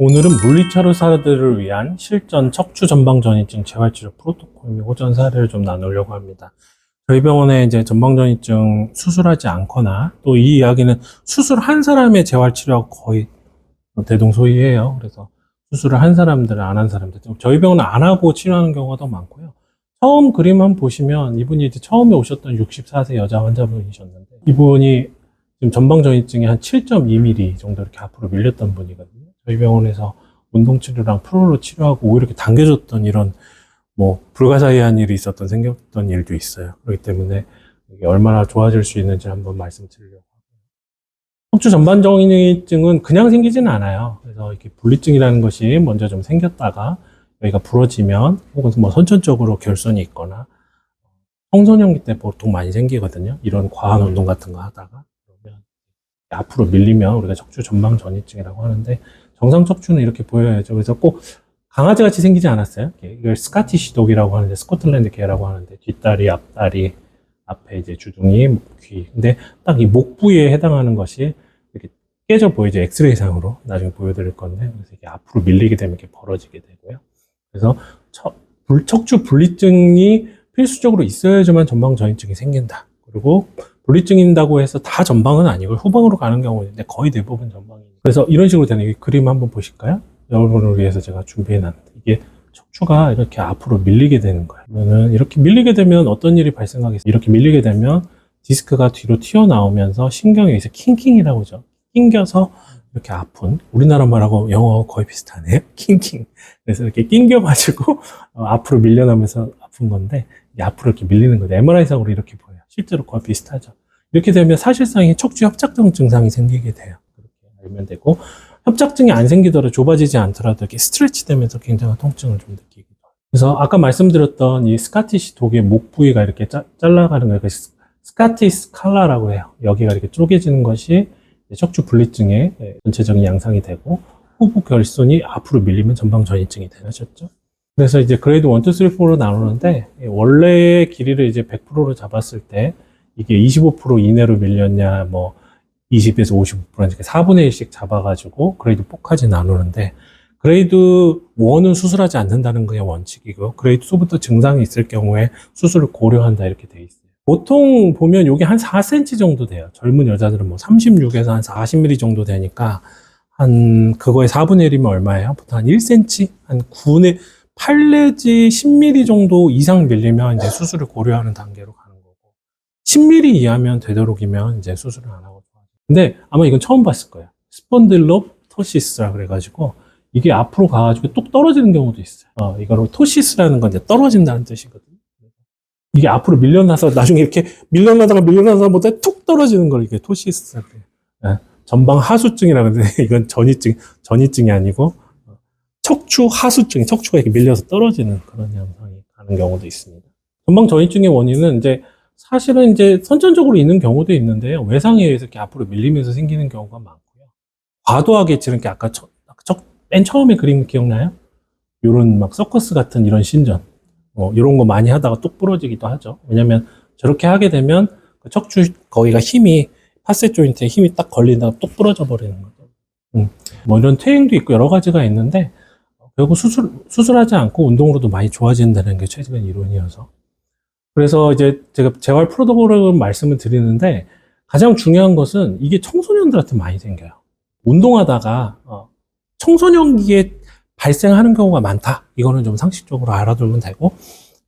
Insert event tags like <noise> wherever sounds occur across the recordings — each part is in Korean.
오늘은 물리차로사들을 위한 실전 척추 전방전이증 재활치료 프로토콜 및 호전 사례를 좀 나누려고 합니다. 저희 병원에 이제 전방전이증 수술하지 않거나 또 이 이야기는 수술한 사람의 재활치료하고 거의 대동소이해요. 그래서 수술을 한 사람들, 안 한 사람들. 저희 병원은 안 하고 치료하는 경우가 더 많고요. 처음 그림 한번 보시면 이분이 이제 처음에 오셨던 64세 여자 환자분이셨는데 이분이 지금 전방전이증이 한 7.2mm 정도 이렇게 앞으로 밀렸던 분이거든요. 저희 병원에서 운동치료랑 프로로 치료하고 오히려 이렇게 당겨줬던 이런 뭐 불가사의한 일이 있었던 생겼던 일도 있어요. 그렇기 때문에 이게 얼마나 좋아질 수 있는지 한번 말씀드리려고 하고요. 척추 전반전이증은 그냥 생기지는 않아요. 그래서 이렇게 분리증이라는 것이 먼저 좀 생겼다가 여기가 부러지면 혹은 뭐 선천적으로 결손이 있거나 청소년기 때 보통 많이 생기거든요. 이런 과한 운동 같은 거 하다가 앞으로 밀리면 우리가 척추 전방 전이증이라고 하는데 정상 척추는 이렇게 보여야죠. 그래서 꼭 강아지 같이 생기지 않았어요. 이걸 스카티시 독이라고 하는데 스코틀랜드 개라고 하는데 뒷다리, 앞다리, 앞에 이제 주둥이, 귀. 근데 딱 이 목 부위에 해당하는 것이 이렇게 깨져 보이죠. 엑스레이상으로 나중에 보여드릴 건데 그래서 이게 앞으로 밀리게 되면 이렇게 벌어지게 되고요. 그래서 척, 불- 척추 분리증이 필수적으로 있어야지만 전방 전이증이 생긴다. 그리고 분리증인다고 해서 다 전방은 아니고 후방으로 가는 경우는 있는데 거의 대부분 전방이니까. 그래서 이런 식으로 되는 이 그림 한번 보실까요? 여러분을 위해서 제가 준비해놨는데 이게 척추가 이렇게 앞으로 밀리게 되는 거예요. 그러면 이렇게 밀리게 되면 어떤 일이 발생하겠어요? 이렇게 밀리게 되면 디스크가 뒤로 튀어나오면서 신경이 여기서 킹킹이라고 하죠. 낑겨서 이렇게 아픈 우리나라 말하고 영어 거의 비슷하네요. <laughs> 킹킹. 그래서 이렇게 낑겨 가지고 어, <laughs> 앞으로 밀려나면서 아픈 건데 앞으로 이렇게 밀리는 거죠. MRI상으로 이렇게 보여요. 실제로 거의 비슷하죠. 이렇게 되면 사실상 이 척추 협착증 증상이 생기게 돼요. 그렇게 알면 되고 협착증이 안 생기더라도 좁아지지 않더라도 이렇게 스트레치 되면서 굉장한 통증을 좀 느끼기도 해요. 그래서 아까 말씀드렸던 이 스카티시 독의 목 부위가 이렇게 짜- 잘라가는 거예요. 그 스- 스카티스 칼라라고 해요. 여기가 이렇게 쪼개지는 것이 척추 분리증의 예, 전체적인 양상이 되고 후부 결손이 앞으로 밀리면 전방 전이증이 되셨죠. 그래서 이제 그레이드 1, 2, 3, 4로 나누는데 예, 원래의 길이를 이제 100%로 잡았을 때 이게 25% 이내로 밀렸냐 뭐 20에서 50% 이렇게 4분의 1씩 잡아가지고 그레이드 4까지 나누는데 그레이드 1은 수술하지 않는다는 게 원칙이고요. 그레이드 2부터 증상이 있을 경우에 수술을 고려한다 이렇게 돼 있어요. 보통 보면 이게 한 4cm 정도 돼요. 젊은 여자들은 뭐 36에서 한 40mm 정도 되니까 한 그거의 4분의 1이면 얼마예요? 보통 한 1cm, 한 9내 8 내지 10mm 정도 이상 밀리면 이제 수술을 고려하는 단계로 가는 거고 10mm 이하면 되도록이면 이제 수술을 안 하고. 근데 아마 이건 처음 봤을 거예요. 스펀딜로 토시스라 그래가지고 이게 앞으로 가가지고 뚝 떨어지는 경우도 있어요. 어, 이거로 토시스라는 건 이제 떨어진다는 뜻이거든요. 이게 앞으로 밀려나서 나중에 이렇게 밀려나다가 밀려나다 보다 툭 떨어지는 걸 이게 토시스라 그래요. 예, 전방 하수증이라 그러는데 <laughs> 이건 전이증, 전이증이 아니고 어, 척추 하수증, 척추가 이렇게 밀려서 떨어지는 그런 현상이 가는 경우도 있습니다. 전방 전이증의 원인은 이제 사실은 이제 선천적으로 있는 경우도 있는데요. 외상에 의해서 이렇게 앞으로 밀리면서 생기는 경우가 많고요. 과도하게 지금 이렇게 아까 첫, 첫- 맨 처음에 그림 기억나요? 요런 막 서커스 같은 이런 신전. 어, 이런 거 많이 하다가 뚝 부러지기도 하죠. 왜냐면 저렇게 하게 되면 그 척추 거기가 힘이 파세 조인트에 힘이 딱 걸리다가 뚝 부러져 버리는 거죠. 음. 뭐 이런 퇴행도 있고 여러 가지가 있는데 어, 결국 수술 수술하지 않고 운동으로도 많이 좋아진다는 게 최근 이론이어서 그래서 이제 제가 재활 프로토콜을 말씀을 드리는데 가장 중요한 것은 이게 청소년들한테 많이 생겨요. 운동하다가 어, 청소년기에 발생하는 경우가 많다. 이거는 좀 상식적으로 알아두면 되고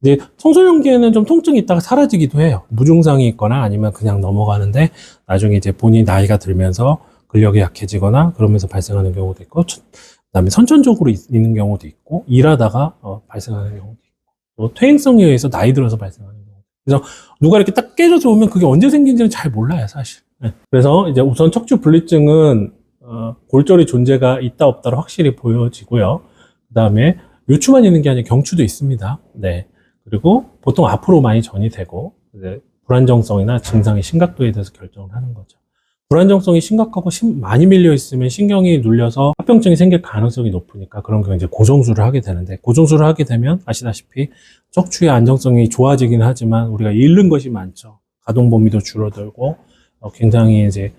이제 청소년기에는 좀 통증이 있다가 사라지기도 해요. 무증상이 있거나 아니면 그냥 넘어가는데 나중에 이제 본인 나이가 들면서 근력이 약해지거나 그러면서 발생하는 경우도 있고 천- 그다음에 선천적으로 있- 있는 경우도 있고 일하다가 어, 발생하는 경우도 있고 또 퇴행성에 의해서 나이 들어서 발생하는 경우. 그래서 누가 이렇게 딱 깨져서 오면 그게 언제 생긴지는 잘 몰라요, 사실. 네. 그래서 이제 우선 척추 분리증은 어, 골절의 존재가 있다 없다로 확실히 보여지고요. 그 다음에 요추만 있는 게 아니라 경추도 있습니다. 네. 그리고 보통 앞으로 많이 전이 되고 이제 불안정성이나 증상의 심각도에 대해서 결정을 하는 거죠. 불안정성이 심각하고 심- 많이 밀려 있으면 신경이 눌려서 합병증이 생길 가능성이 높으니까 그런 경우 이제 고정술을 하게 되는데 고정술을 하게 되면 아시다시피 척추의 안정성이 좋아지긴 하지만 우리가 잃는 것이 많죠. 가동 범위도 줄어들고 어, 굉장히 이제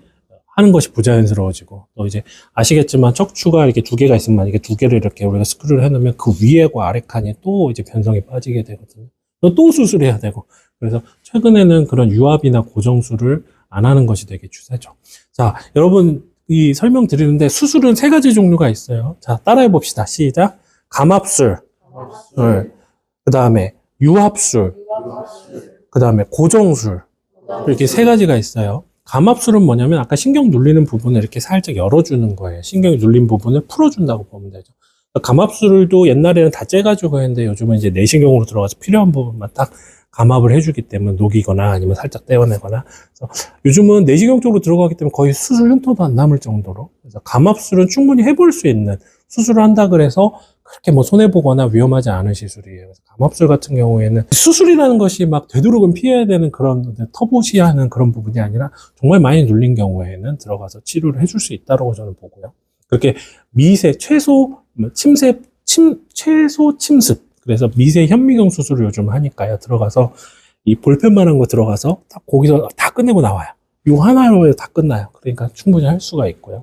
하는 것이 부자연스러워지고 또 이제 아시겠지만 척추가 이렇게 두 개가 있으면 만약에 두 개를 이렇게 우리가 스크류를 해놓으면 그 위에과 아래 칸이 또 이제 변성이 빠지게 되거든요. 또, 또 수술해야 되고 그래서 최근에는 그런 유압이나 고정술을 안 하는 것이 되게 추세죠. 자, 여러분 이 설명 드리는데 수술은 세 가지 종류가 있어요. 자, 따라해 봅시다. 시작. 감압술, 그 다음에 유압술, 그 다음에 고정술 이렇게 세 가지가 있어요. 감압술은 뭐냐면 아까 신경 눌리는 부분을 이렇게 살짝 열어주는 거예요. 신경이 눌린 부분을 풀어준다고 보면 되죠. 감압술도 옛날에는 다 째가지고 했는데 요즘은 이제 내시경으로 들어가서 필요한 부분만 딱 감압을 해주기 때문에 녹이거나 아니면 살짝 떼어내거나 그래서 요즘은 내시경 쪽으로 들어가기 때문에 거의 수술 흉터도 안 남을 정도로 그래서 감압술은 충분히 해볼 수 있는 수술을 한다 그래서 그렇게 뭐 손해 보거나 위험하지 않은 시술이에요. 그래서 감압술 같은 경우에는 수술이라는 것이 막 되도록은 피해야 되는 그런 터부시하는 그런 부분이 아니라 정말 많이 눌린 경우에는 들어가서 치료를 해줄 수 있다고 저는 보고요. 그렇게 미세, 최소, 뭐 침세, 침, 최소 침습. 그래서 미세 현미경 수술을 요즘 하니까요. 들어가서 이 볼펜만한 거 들어가서 딱 거기서 다 끝내고 나와요. 요 하나로 다 끝나요. 그러니까 충분히 할 수가 있고요.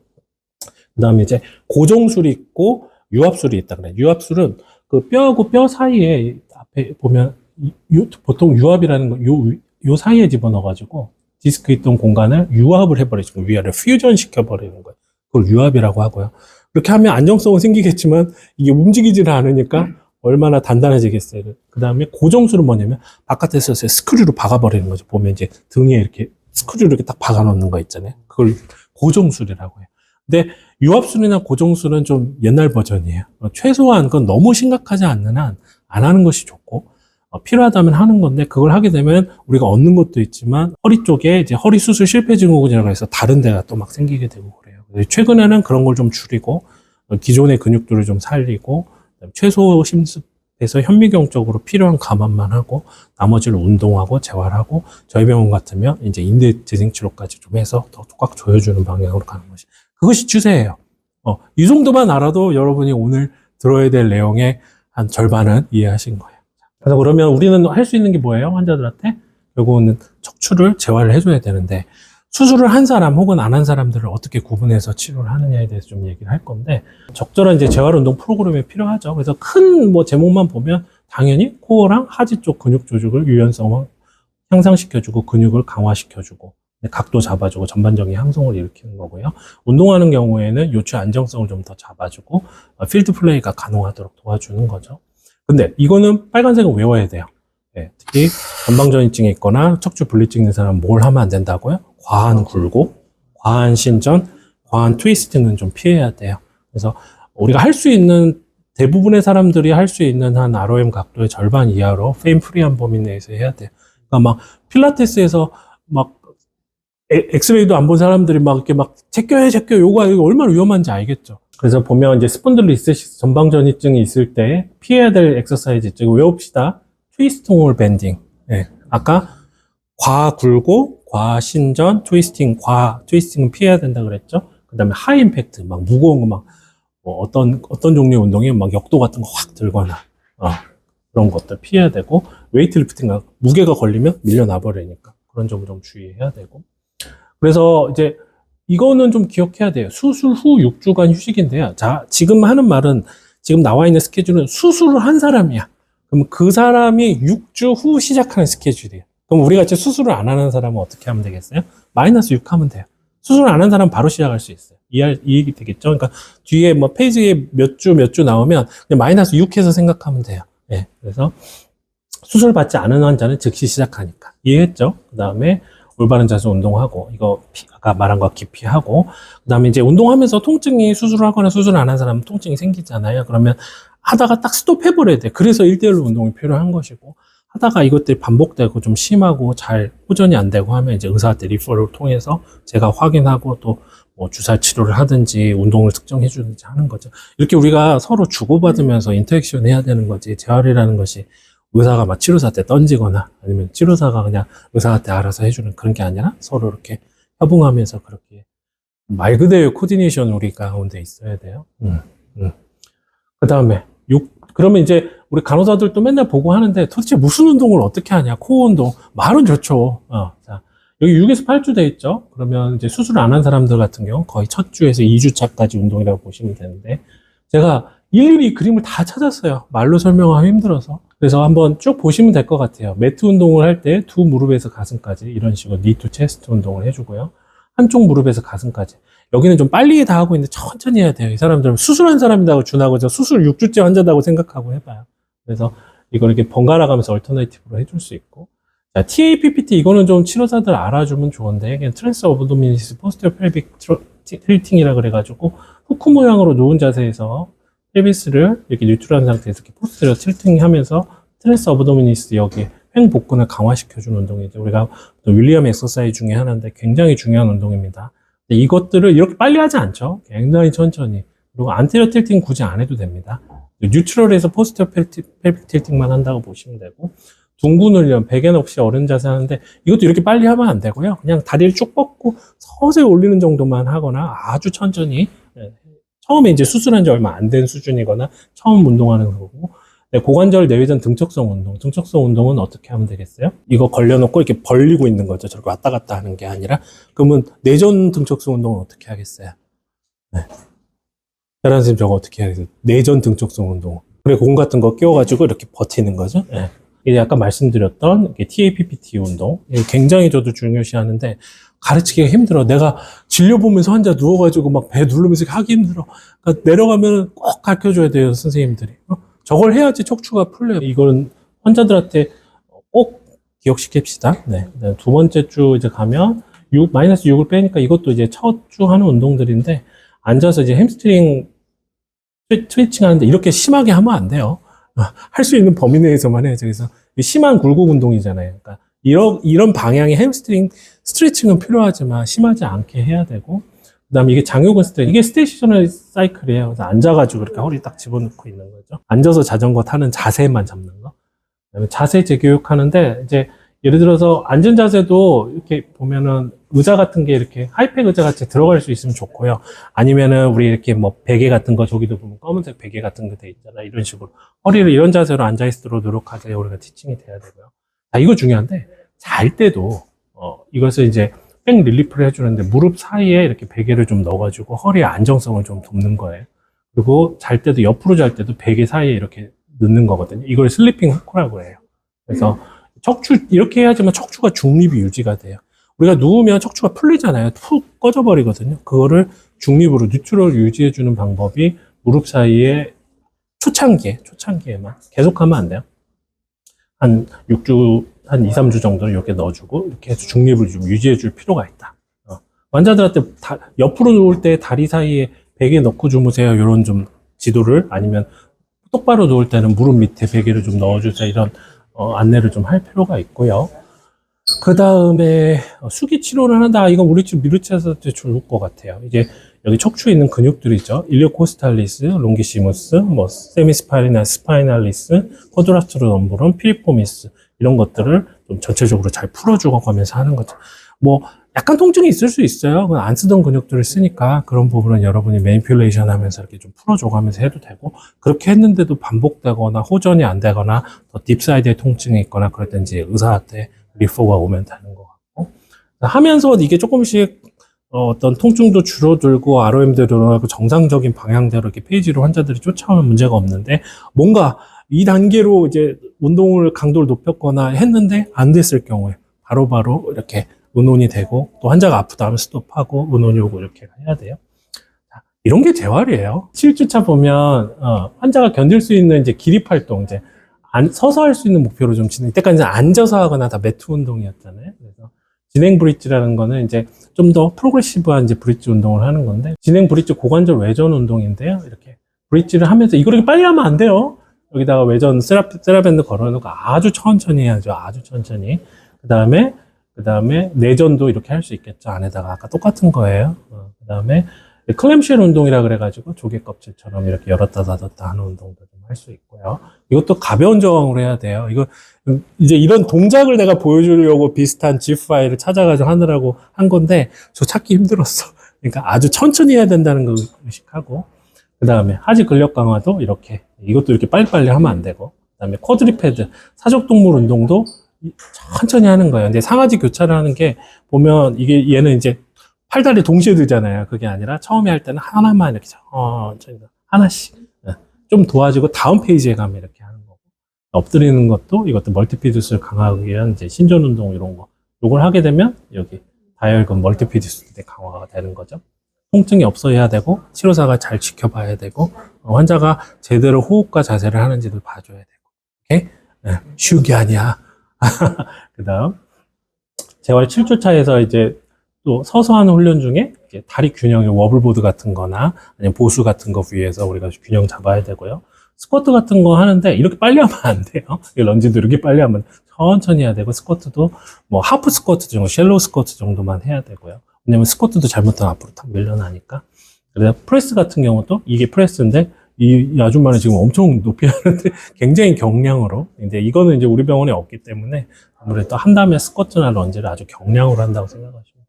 그 다음에 이제 고정술이 있고 유압술이 있다 그래요. 유압술은 그 뼈하고 뼈 사이에 앞에 보면 이- 유- 보통 유압이라는 거, 요, 요 사이에 집어넣어가지고 디스크 있던 공간을 유압을 해버리고 위아래 퓨전 시켜버리는 거예요. 그걸 유압이라고 하고요. 그렇게 하면 안정성은 생기겠지만 이게 움직이지를 않으니까 얼마나 단단해지겠어요. 그 다음에 고정술은 뭐냐면 바깥에서 스크류로 박아버리는 거죠. 보면 이제 등에 이렇게 스크류를 이렇게 딱 박아놓는 거 있잖아요. 그걸 고정술이라고 해요. 근데 유압술이나 고정술은 좀 옛날 버전이에요. 어, 최소한 그건 너무 심각하지 않는 한 안 하는 것이 좋고 어, 필요하다면 하는 건데 그걸 하게 되면 우리가 얻는 것도 있지만 허리 쪽에 이제 허리 수술 실패 증후군이라고 해서 다른 데가 또 막 생기게 되고 그래요. 최근에는 그런 걸 좀 줄이고 어, 기존의 근육들을 좀 살리고 최소 심습해서 현미경 쪽으로 필요한 감압만 하고 나머지를 운동하고 재활하고 저희 병원 같으면 이제 인대 재생 치료까지 좀 해서 더 꽉 조여주는 방향으로 가는 것이 그것이 추세예요. 어, 이 정도만 알아도 여러분이 오늘 들어야 될 내용의 한 절반은 이해하신 거예요. 그래서 그러면 우리는 할 수 있는 게 뭐예요? 환자들한테 결국은 척추를 재활을 해줘야 되는데 수술을 한 사람 혹은 안 한 사람들을 어떻게 구분해서 치료를 하느냐에 대해서 좀 얘기를 할 건데 적절한 이제 재활 운동 프로그램이 필요하죠. 그래서 큰 뭐 제목만 보면 당연히 코어랑 하지 쪽 근육 조직을 유연성 향상시켜주고 근육을 강화시켜주고 각도 잡아주고 전반적인 향성을 일으키는 거고요. 운동하는 경우에는 요추 안정성을 좀 더 잡아주고 어, 필드 플레이가 가능하도록 도와주는 거죠. 근데 이거는 빨간색은 외워야 돼요. 예, 특히 전방전이증이 있거나 척추 분리증 있는 사람은 뭘 하면 안 된다고요? 과한 굴곡, 과한 신전, 과한 트위스트는 좀 피해야 돼요. 그래서 우리가 할 수 있는 대부분의 사람들이 할 수 있는 한 ROM 각도의 절반 이하로 페인 프리한 범위 내에서 해야 돼요. 그러니까 막 필라테스에서 막 에- 엑스레이도 안 본 사람들이 막 이렇게 막 제껴요 제껴 요가 이거 얼마나 위험한지 알겠죠. 그래서 보면 이제 스폰들리스티스 전방전이증이 있을 때 피해야 될 엑서사이즈 있죠. 외웁시다. 트위스팅 홀 밴딩. 예. 아까 과 굴고 과 신전 트위스팅 과 트위스팅은 피해야 된다 그랬죠. 그 다음에 하이 임팩트 막 무거운 거 막 뭐 어떤 어떤 종류의 운동이 막 역도 같은 거 확 들거나 어, 그런 것들 피해야 되고 웨이트 리프팅 무게가 걸리면 밀려나 버리니까 그런 점을 좀 주의해야 되고 그래서 이제 이거는 좀 기억해야 돼요. 수술 후 6주간 휴식인데요. 자, 지금 하는 말은 지금 나와 있는 스케줄은 수술을 한 사람이야. 그럼 그 사람이 6주 후 시작하는 스케줄이에요. 그럼 우리 같이 수술을 안 하는 사람은 어떻게 하면 되겠어요? 마이너스 6 하면 돼요. 수술을 안한 사람은 바로 시작할 수 있어요. 이해, 이해가 되겠죠? 그러니까 뒤에 뭐 페이지에 몇 주, 몇 주 나오면 그냥 마이너스 6 해서 생각하면 돼요. 예. 그래서 수술 받지 않은 환자는 즉시 시작하니까. 이해했죠? 그 다음에 올바른 자세 운동하고, 이거 피- 아까 말한 거 기피하고, 그 다음에 이제 운동하면서 통증이 수술을 하거나 수술을 안한 사람은 통증이 생기잖아요. 그러면 하다가 딱 스톱해버려야 돼. 그래서 1대1로 운동이 필요한 것이고, 하다가 이것들이 반복되고 좀 심하고 잘 호전이 안 되고 하면 이제 의사한테 리퍼를 통해서 제가 확인하고 또 뭐 주사 치료를 하든지 운동을 특정해 주든지 하는 거죠. 이렇게 우리가 서로 주고받으면서 인터액션 해야 되는 거지. 재활이라는 것이 의사가 막 치료사한테 던지거나 아니면 치료사가 그냥 의사한테 알아서 해주는 그런 게 아니라 서로 이렇게 협응하면서 그렇게 말 그대로 코디네이션 우리 가운데 있어야 돼요. 음, 음. 그 다음에 육 그러면 이제 우리 간호사들도 맨날 보고 하는데 도대체 무슨 운동을 어떻게 하냐? 코어 운동 말은 좋죠. 어, 자 여기 6에서 8주 돼 있죠? 그러면 이제 수술 안한 사람들 같은 경우 거의 첫 주에서 2주 차까지 운동이라고 보시면 되는데 제가 일일이 그림을 다 찾았어요. 말로 설명하기 힘들어서. 그래서 한번 쭉 보시면 될 것 같아요. 매트 운동을 할 때 두 무릎에서 가슴까지 이런 식으로 니 투 체스트 운동을 해주고요. 한쪽 무릎에서 가슴까지. 여기는 좀 빨리 다 하고 있는데 천천히 해야 돼요. 이 사람들은 수술한 사람이라고 준하고 저 수술 6주째 환자다고 생각하고 해봐요. 그래서 이걸 이렇게 번갈아 가면서 얼터네이티브로 해줄 수 있고. 자, TAPPT 이거는 좀 치료사들 알아주면 좋은데 그냥 트랜스 어브도미니스 포스티어 펠빅 틸팅이라 그래가지고 후크 모양으로 놓은 자세에서 펠비스를 이렇게 뉴트럴한 상태에서 이렇게 포스티어 틸팅하면서 트랜스 어브도미니스 여기 횡 복근을 강화시켜주는 운동이죠. 우리가 또 윌리엄 엑서사이즈 중에 하나인데 굉장히 중요한 운동입니다. 이것들을 이렇게 빨리 하지 않죠. 굉장히 천천히. 그리고 안테리어 틸팅 굳이 안 해도 됩니다. 뉴트럴에서 포스티어 펠빅 틸팅만 한다고 보시면 되고 둥근 훈련, 베개 없이 어른 자세 하는데 이것도 이렇게 빨리 하면 안 되고요. 그냥 다리를 쭉 뻗고 서서히 올리는 정도만 하거나 아주 천천히 예, 처음에 이제 수술한 지 얼마 안 된 수준이거나 처음 운동하는 거고 네, 고관절 내외전 등척성 운동. 등척성 운동은 어떻게 하면 되겠어요? 이거 걸려놓고 이렇게 벌리고 있는 거죠. 저렇게 왔다 갔다 하는 게 아니라 그러면 내전 등척성 운동은 어떻게 하겠어요? 네. 대란 선생님 저거 어떻게 해야겠어요? 내전 등척성 운동. 그래 공 같은 거 끼워가지고 이렇게 버티는 거죠. 네. 이게 아까 말씀드렸던 TAPPT 운동. 굉장히 저도 중요시하는데 가르치기가 힘들어. 내가 진료 보면서 환자 누워가지고 막 배 누르면서 하기 힘들어. 그러니까 내려가면 꼭 가르쳐줘야 돼요, 선생님들이. 어? 저걸 해야지 척추가 풀려요. 이거는 환자들한테 꼭 기억시킵시다. 네. 네, 두 번째 주 이제 가면 6, 마이너스 6을 빼니까 이것도 이제 첫 주 하는 운동들인데 앉아서 이제 햄스트링 트위- 트위칭 하는데 이렇게 심하게 하면 안 돼요. <laughs> 할 수 있는 범위 내에서만 해야죠. 그래서 심한 굴곡 운동이잖아요. 그러니까 이런, 이런 방향의 햄스트링 스트레칭은 필요하지만 심하지 않게 해야 되고, 그 다음에 이게 장요근 스트레칭. 이게 스테이셔널 사이클이에요. 그래서 앉아가지고 이렇게 허리 딱 집어넣고 있는 거죠. 앉아서 자전거 타는 자세만 잡는 거. 그 다음에 자세 재교육하는데, 이제 예를 들어서 앉은 자세도 이렇게 보면은 의자 같은 게 이렇게 하이팩 의자 같이 들어갈 수 있으면 좋고요. 아니면은 우리 이렇게 뭐 베개 같은 거 저기도 보면 검은색 베개 같은 거 돼 있잖아. 이런 식으로. 허리를 이런 자세로 앉아 있도록 노력하세요. 우리가 티칭이 돼야 되고요. 아, 이거 중요한데, 잘 때도, 어, 이것을 이제 백 릴리프를 해주는데 무릎 사이에 이렇게 베개를 좀 넣어가지고 허리의 안정성을 좀 돕는 거예요. 그리고 잘 때도 옆으로 잘 때도 베개 사이에 이렇게 넣는 거거든요. 이걸 슬리핑 후크라고 해요. 그래서 척추, 이렇게 해야지만 척추가 중립이 유지가 돼요. 우리가 누우면 척추가 풀리잖아요. 푹 꺼져 버리거든요. 그거를 중립으로 뉴트럴 유지해 주는 방법이 무릎 사이에 초창기에, 초창기에만. 계속하면 안 돼요. 한 6주, 한 2, 3주 정도 이렇게 넣어주고, 이렇게 해서 중립을 좀 유지해 줄 필요가 있다. 어. 환자들한테 다, 옆으로 누울 때 다리 사이에 베개 넣고 주무세요. 이런 좀 지도를 아니면 똑바로 누울 때는 무릎 밑에 베개를 좀 넣어주세요. 이런 어, 안내를 좀 할 필요가 있고요. 그 다음에 수기 치료를 한다. 이건 우리 집 미루치에서 좋을 것 같아요. 이제 여기 척추에 있는 근육들이 있죠. 일리오코스탈리스, 롱기시무스, 뭐 세미스파이나 스파이날리스, 쿼드라스트로 넘브론, 피리포미스 이런 것들을 좀 전체적으로 잘 풀어주고 가면서 하는 거죠. 뭐 약간 통증이 있을 수 있어요. 그건 안 쓰던 근육들을 쓰니까 그런 부분은 여러분이 매니퓰레이션 하면서 이렇게 좀 풀어줘 가면서 해도 되고 그렇게 했는데도 반복되거나 호전이 안 되거나 더 딥사이드에 통증이 있거나 그럴 땐 이제 의사한테 리포가 오면 되는 것 같고 하면서 이게 조금씩 어, 떤 통증도 줄어들고 ROM도 늘어나고 정상적인 방향대로 이렇게 페이지로 환자들이 쫓아오면 문제가 없는데 뭔가 이 단계로 이제 운동을 강도를 높였거나 했는데 안 됐을 경우에 바로바로 이렇게 의논이 되고 또 환자가 아프다 하면 스톱하고 의논이 오고 이렇게 해야 돼요. 자, 이런 게 재활이에요. 7주차 보면 어, 환자가 견딜 수 있는 이제 기립 활동 이제 안, 서서 할 수 있는 목표로 좀 진행. 이때까지는 앉아서 하거나 다 매트 운동이었잖아요. 그래서 진행 브릿지라는 거는 이제 좀 더 프로그레시브한 이제 브릿지 운동을 하는 건데 진행 브릿지 고관절 외전 운동인데요. 이렇게 브릿지를 하면서 이렇게 빨리 하면 안 돼요. 여기다가 외전 세라, 세라밴드 걸어놓고 아주 천천히 해야죠. 아주 천천히. 그 다음에 그 다음에 내전도 이렇게 할 수 있겠죠. 안에다가 아까 똑같은 거예요. 어, 그 다음에 클램쉘 운동이라 그래가지고 조개 껍질처럼 이렇게 열었다 닫았다 하는 운동도 좀 할 수 있고요. 이것도 가벼운 저항으로 해야 돼요. 이거 이제 이런 동작을 내가 보여주려고 비슷한 G 파일을 찾아가지고 하느라고 한 건데 저 찾기 힘들었어. 그러니까 아주 천천히 해야 된다는 걸 의식하고 그 다음에 하지 근력 강화도 이렇게 이것도 이렇게 빨리빨리 하면 안 되고 그 다음에 쿼드리패드 사족동물 운동도 이- 천천히 하는 거예요. 근데 상하지 교차를 하는 게 보면 이게 얘는 이제 팔다리 동시에 들잖아요. 그게 아니라 처음에 할 때는 하나만 이렇게 천천히 하나씩 예. 좀 도와주고 다음 페이지에 가면 이렇게 하는 거고 엎드리는 것도 이것도 멀티피드스를 강화하기 위한 이제 신전 운동 이런 거 요걸 하게 되면 여기 다혈근 멀티피드스 때 강화가 되는 거죠. 통증이 없어야 되고 치료사가 잘 지켜봐야 되고 어, 환자가 제대로 호흡과 자세를 하는지를 봐줘야 되고 오케이? 예, 쉬운 게 아니야. <laughs> 그 다음 재활 7주 차에서 이제 또 서서 하는 훈련 중에 다리 균형의 워블보드 같은 거나 아니면 보수 같은 거 위에서 우리가 균형 잡아야 되고요. 스쿼트 같은 거 하는데 이렇게 빨리 하면 안 돼요. <laughs> 이 런지도 이렇게 빨리 하면 천천히 해야 되고 스쿼트도 뭐 하프 스쿼트 정도, 쉘로우 스쿼트 정도만 해야 되고요. 왜냐면 스쿼트도 잘못하면 앞으로 탁 밀려나니까. 그래서 프레스 같은 경우도 이게 프레스인데 이, 이 아줌마는 지금 엄청 높이 하는데 <laughs> 굉장히 경량으로. 근데 이거는 이제 우리 병원에 없기 때문에 아무래도 한다음에 스쿼트나 런지를 아주 경량으로 한다고 생각하시면.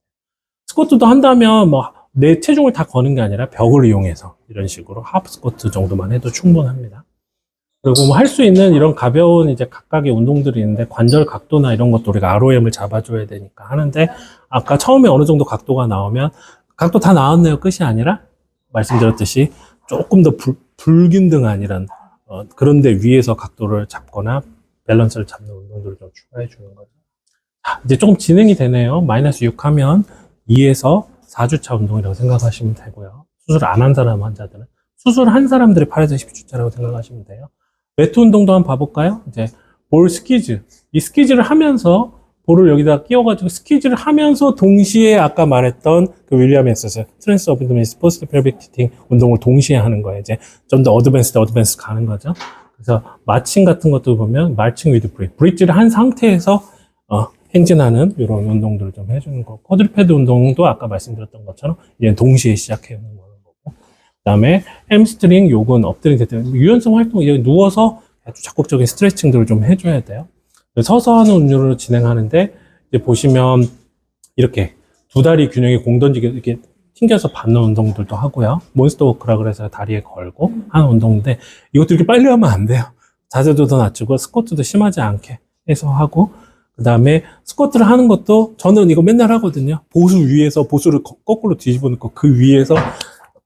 스쿼트도 한다면 뭐 내 체중을 다 거는 게 아니라 벽을 이용해서 이런 식으로 하프 스쿼트 정도만 해도 충분합니다. 그리고 뭐 할 수 있는 이런 가벼운 이제 각각의 운동들이 있는데 관절 각도나 이런 것도 우리가 ROM을 잡아줘야 되니까 하는데 아까 처음에 어느 정도 각도가 나오면 각도 다 나왔네요 끝이 아니라 말씀드렸듯이 조금 더 불, 불균등한 이런 어, 그런데 위에서 각도를 잡거나 밸런스를 잡는 운동들을 좀 추가해 주는 거죠. 자, 이제 조금 진행이 되네요. 마이너스 6 하면 2에서 4주차 운동이라고 생각하시면 되고요. 수술 안 한 사람 환자들은 수술한 사람들이 8에서 10주차라고 생각하시면 돼요. 매트 운동도 한번 봐볼까요? 이제 볼 스키즈. 이 스키즈를 하면서 볼을 여기다 끼워가지고 스키즈를 하면서 동시에 아까 말했던 그 윌리엄 엑서스 트랜스 어비드미스 포스트 펠빅 티팅 운동을 동시에 하는 거예요. 이제 좀 더 어드밴스드 어드밴스 가는 거죠. 그래서 마칭 같은 것도 보면 마칭 위드 브릿지. 브릿지를 한 상태에서 어, 행진하는 이런 운동들을 좀 해주는 거고 쿼드리패드 운동도 아까 말씀드렸던 것처럼 이제 동시에 시작해 오는 거고 그다음에 햄스트링 요건 엎드린 때 유연성 활동 이제 누워서 아주 적극적인 스트레칭들을 좀 해줘야 돼요. 서서 하는 운동을 진행하는데 이제 보시면 이렇게 두 다리 균형이 공던지게 이렇게 튕겨서 받는 운동들도 하고요. 몬스터 워크라 그래서 다리에 걸고 하는 운동인데 이것도 이렇게 빨리 하면 안 돼요. 자세도 더 낮추고 스쿼트도 심하지 않게 해서 하고 그 다음에 스쿼트를 하는 것도 저는 이거 맨날 하거든요. 보수 위에서 보수를 거- 거꾸로 뒤집어 놓고 그 위에서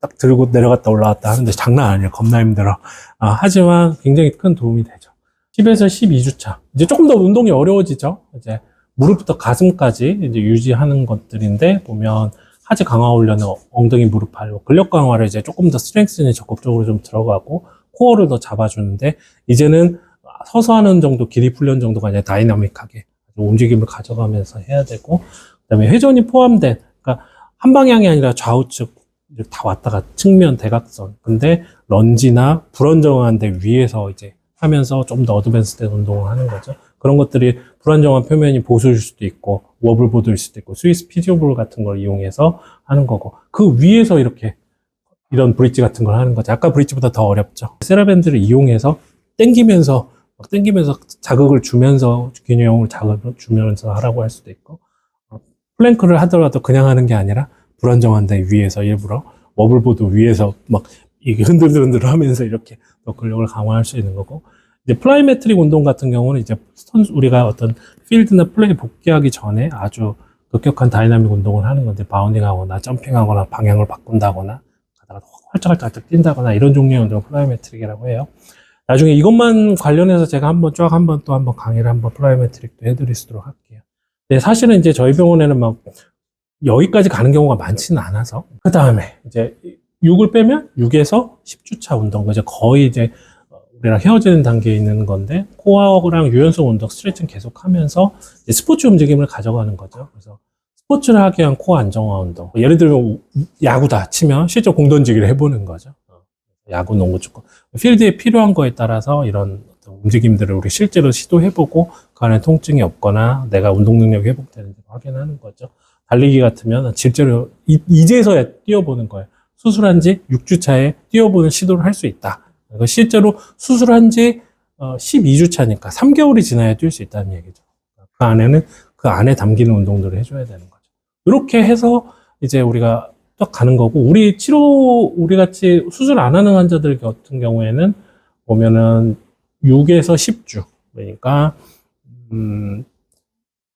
딱 들고 내려갔다 올라갔다 하는데 장난 아니에요. 겁나 힘들어. 아, 하지만 굉장히 큰 도움이 되죠. 10에서 12주차. 이제 조금 더 운동이 어려워지죠. 이제 무릎부터 가슴까지 이제 유지하는 것들인데 보면 하지 강화 훈련은 엉덩이 무릎 발로 근력 강화를 이제 조금 더 스트렝스는 적극적으로 좀 들어가고 코어를 더 잡아주는데 이제는 서서 하는 정도 길이 훈련 정도가 아니라 다이나믹하게 움직임을 가져가면서 해야 되고 그다음에 회전이 포함된 그러니까 한 방향이 아니라 좌우측 다 왔다 갔다 측면 대각선 근데 런지나 불안정한 데 위에서 이제 하면서 좀 더 어드밴스된 운동을 하는 거죠. 그런 것들이 불안정한 표면이 보수일 수도 있고 워블 보드일 수도 있고 스위스 피지오볼 같은 걸 이용해서 하는 거고 그 위에서 이렇게 이런 브릿지 같은 걸 하는 거죠. 아까 브릿지보다 더 어렵죠. 세라밴드를 이용해서 땡기면서 막 땡기면서 자극을 주면서 균형을 자극을 주면서 하라고 할 수도 있고 어, 플랭크를 하더라도 그냥 하는 게 아니라 불안정한 데 위에서 일부러 워블보드 위에서 막 이게 흔들흔들 하면서 이렇게 더 근력을 강화할 수 있는 거고 이제 플라이메트릭 운동 같은 경우는 이제 선수 우리가 어떤 필드나 플레이 복귀하기 전에 아주 급격한 다이나믹 운동을 하는 건데 바운딩하거나 점핑하거나 방향을 바꾼다거나 가다가 활짝활짝 뛴다거나 이런 종류의 운동 플라이메트릭이라고 해요. 나중에 이것만 관련해서 제가 한번 쫙 한번 또 한번 강의를 한번 플라이메트릭도 있도록 할게요. 근데 사실은 이제 저희 병원에는 막 여기까지 가는 경우가 많지는 않아서 그 다음에 이제 6을 빼면 6에서 10주차 운동 이제 거의 이제 어, 우리랑 헤어지는 단계에 있는 건데 코어랑 유연성 운동 스트레칭 계속하면서 스포츠 움직임을 가져가는 거죠. 그래서 스포츠를 하기 위한 코어 안정화 운동. 예를 들면 야구다 치면 실제 공 던지기를 해보는 거죠. 어, 야구, 농구, 축구. 필드에 필요한 거에 따라서 이런 움직임들을 우리 실제로 시도해보고 그 안에 통증이 없거나 내가 운동 능력이 회복되는지 확인하는 거죠. 달리기 같으면 실제로 이- 이제서야 뛰어보는 거예요. 수술한 지 6주 차에 뛰어보는 시도를 할 수 있다. 그리고 실제로 수술한 지 12주 차니까 3개월이 지나야 뛸 수 있다는 얘기죠. 그 안에는 그 안에 담기는 운동들을 해줘야 되는 거죠. 이렇게 해서 이제 우리가 딱 가는 거고, 우리 치료, 우리 같이 수술 안 하는 환자들 같은 경우에는 보면은 6에서 10주. 그러니까, 음,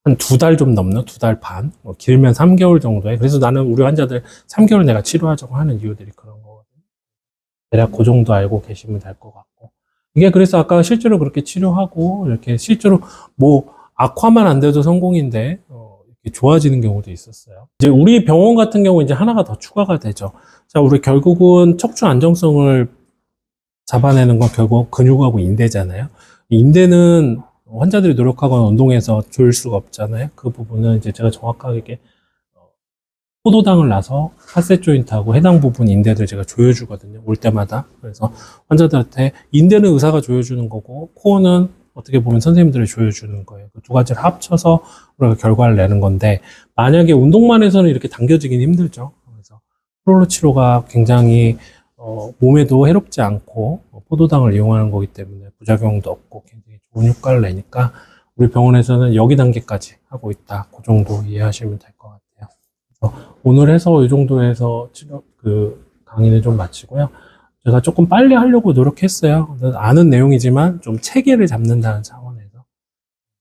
한 두 달 좀 넘는 두 달 반, 뭐 길면 3개월 정도에. 그래서 나는 우리 환자들 3개월 내가 치료하자고 하는 이유들이 그런 거거든요. 대략 그 정도 알고 계시면 될 것 같고. 이게 그래서 아까 실제로 그렇게 치료하고 이렇게 실제로 뭐 악화만 안 돼도 성공인데 어, 이렇게 좋아지는 경우도 있었어요. 이제 우리 병원 같은 경우 이제 하나가 더 추가가 되죠. 자, 우리 결국은 척추 안정성을 잡아내는 건 결국 근육하고 인대잖아요. 인대는 환자들이 노력하거나 운동해서 조일 수가 없잖아요. 그 부분은 이제 제가 정확하게 어, 포도당을 놔서 팔셋 조인트하고 해당 부분 인대들 제가 조여주거든요. 올 때마다. 그래서 환자들한테 인대는 의사가 조여주는 거고 코어는 어떻게 보면 선생님들이 조여주는 거예요. 그 두 가지를 합쳐서 우리가 결과를 내는 건데 만약에 운동만 해서는 이렇게 당겨지긴 힘들죠. 그래서 프롤로 치료가 굉장히 어, 몸에도 해롭지 않고 어, 포도당을 이용하는 거기 때문에 부작용도 없고 굉장히 좋은 효과를 내니까 우리 병원에서는 여기 단계까지 하고 있다. 그 정도 이해하시면 될 것 같아요. 오늘 해서 이 정도 해서 치료 그 강의는 좀 마치고요. 제가 조금 빨리 하려고 노력했어요. 아는 내용이지만 좀 체계를 잡는다는 차원에서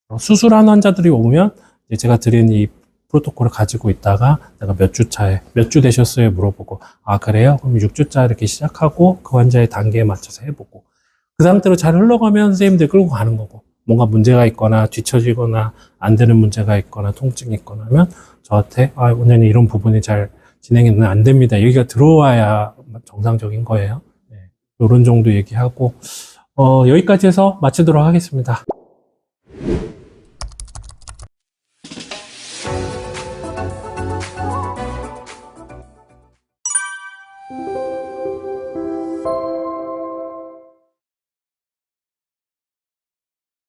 어, 수술한 환자들이 오면 제가 드린 이 프로토콜을 가지고 있다가 내가 몇 주 차에 몇 주 되셨어요 물어보고 아 그래요 그럼 6주 차 이렇게 시작하고 그 환자의 단계에 맞춰서 해보고 그 상태로 잘 흘러가면 선생님들 끌고 가는 거고 뭔가 문제가 있거나 뒤처지거나 안 되는 문제가 있거나 통증이 있거나 하면 저한테 아 원장님 이런 부분이 잘 진행이 안 됩니다 얘기가 들어와야 정상적인 거예요 네. 이런 정도 얘기하고 어, 여기까지 해서 마치도록 하겠습니다.